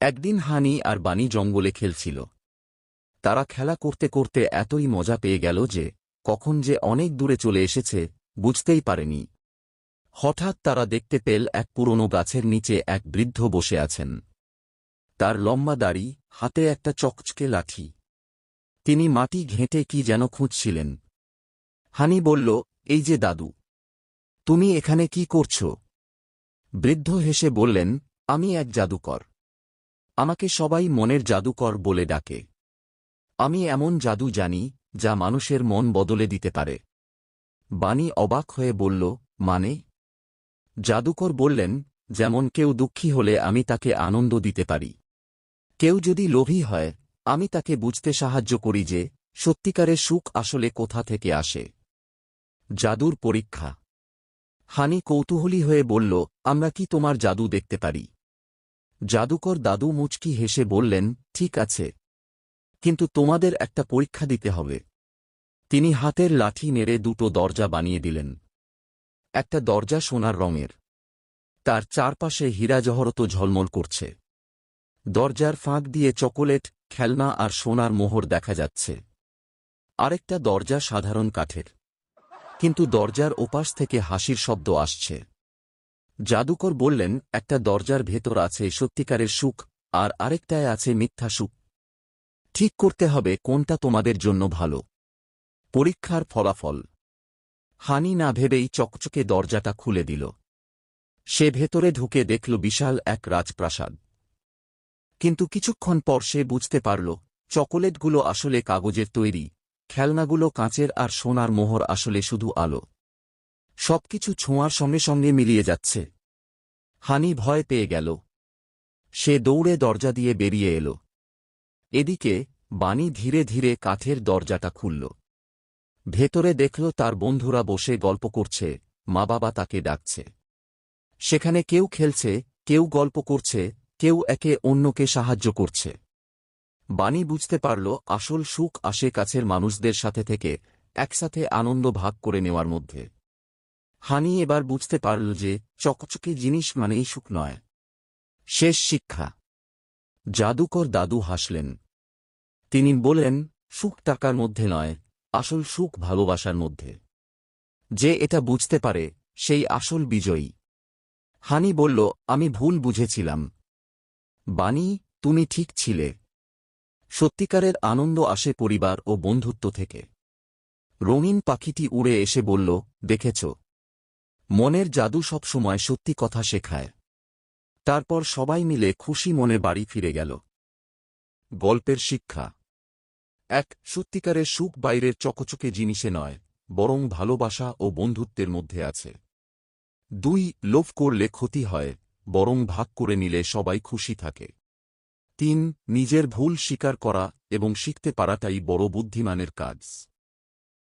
একদিন হানি আর বানি জঙ্গলে খেলছিল। তারা খেলা করতে করতে এতই মজা পেয়ে গেল যে, কখন যে অনেক দূরে চলে এসেছে, বুঝতেই পারেনি। হঠাৎ তারা দেখতে পেল এক পুরনো গাছের নিচে এক বৃদ্ধ বসে আছেন। তার লম্বা দাড়ি, হাতে একটা চকচকে লাঠি। তিনি মাটি ঘেঁটে কি যেন খুঁজছিলেন। হানি বলল, এই যে দাদু, তুমি এখানে কি করছ? বৃদ্ধ হেসে বললেন, আমি এক জাদুকর। আমাকে সবাই মনের জাদুকর বলে ডাকে। আমি এমন জাদু জানি, যা মানুষের মন বদলে দিতে পারে। বাণী অবাক হয়ে বলল মানে? জাদুকর বললেন, যেমন কেউ দুঃখী হলে আমি তাকে আনন্দ দিতে পারি। কেউ যদি লোভী হয়, আমি তাকে বুঝতে সাহায্য করি যে সত্যিকারের সুখ আসলে কোথা থেকে আসে। জাদুর পরীক্ষা। হানি কৌতূহলী হয়ে বলল, আমরা কি তোমার জাদু দেখতে পারি? জাদুকর দাদু মুচকি হেসে বললেন, ঠিক আছে। কিন্তু তোমাদের একটা পরীক্ষা দিতে হবে। তিনি হাতের লাঠি নেড়ে দুটো দরজা বানিয়ে দিলেন। একটা দরজা সোনার রঙের। তার চারপাশে হীরা জহরত ঝলমল করছে। দরজার ফাঁক দিয়ে চকোলেট, খেলনা আর সোনার মোহর দেখা যাচ্ছে। আরেকটা দরজা সাধারণ কাঠের। কিন্তু দরজার ওপাশ থেকে হাসির শব্দ আসছে। জাদুকর বললেন, একটা দরজার ভেতর আছে সত্যিকারের সুখ, আর আরেকটায় আছে মিথ্যা সুখ। ঠিক করতে হবে কোনটা তোমাদের জন্য ভালো। পরীক্ষার ফলাফল। হানি না ভেবেই চকচকে দরজাটা খুলে দিল। সে ভেতরে ঢুকে দেখল বিশাল এক রাজপ্রাসাদ। কিন্তু কিছুক্ষণ পর সে বুঝতে পারল, চকোলেটগুলো আসলে কাগজের তৈরি, খেলনাগুলো কাঁচের আর সোনার মোহর আসলে শুধু আলো। সবকিছু ছোঁয়ার সঙ্গে সঙ্গে মিলিয়ে যাচ্ছে। হানি ভয় পেয়ে গেল। সে দৌড়ে দরজা দিয়ে বেরিয়ে এল। এদিকে, বাণী ধীরে ধীরে কাঠের দরজাটা খুলল। ভেতরে দেখল তার বন্ধুরা বসে গল্প করছে মা বাবা তাকে ডাকছে। সেখানে কেউ খেলছে, কেউ গল্প করছে, কেউ একে অন্যকে সাহায্য করছে। বাণী বুঝতে পারল, আসল সুখ আসে কাছের মানুষদের সাথে থেকে, একসাথে আনন্দ ভাগ করে নেওয়ার মধ্যে। হানি এবার বুঝতে পারল যে চকচকে জিনিস মানেই সুখ নয়। শেষ শিক্ষা। জাদুকর দাদু হাসলেন। তিনি বলেন সুখ টাকার মধ্যে নয়, আসল সুখ ভালোবাসার মধ্যে। যে এটা বুঝতে পারে, সেই আসল বিজয়ী। হানি বলল, আমি ভুল বুঝেছিলাম। বাণী, তুমি ঠিক ছিলে। সত্যিকারের আনন্দ আসে পরিবার ও বন্ধুত্ব থেকে। রঙিন পাখিটি উড়ে এসে বলল, দেখেছ মনের জাদু সবসময় সত্যি কথা শেখায়। তারপর সবাই মিলে খুশি মনে বাড়ি ফিরে গেল। গল্পের শিক্ষা। এক, সত্যিকারের সুখ বাইরের চকচকে জিনিসে নয়, বরং ভালোবাসা ও বন্ধুত্বের মধ্যে আছে। দুই, লোভ করলে ক্ষতি হয়, বরং ভাগ করে নিলে সবাই খুশি থাকে। তিন, নিজের ভুল স্বীকার করা এবং শিখতে পারাটাই বড় বুদ্ধিমানের কাজ।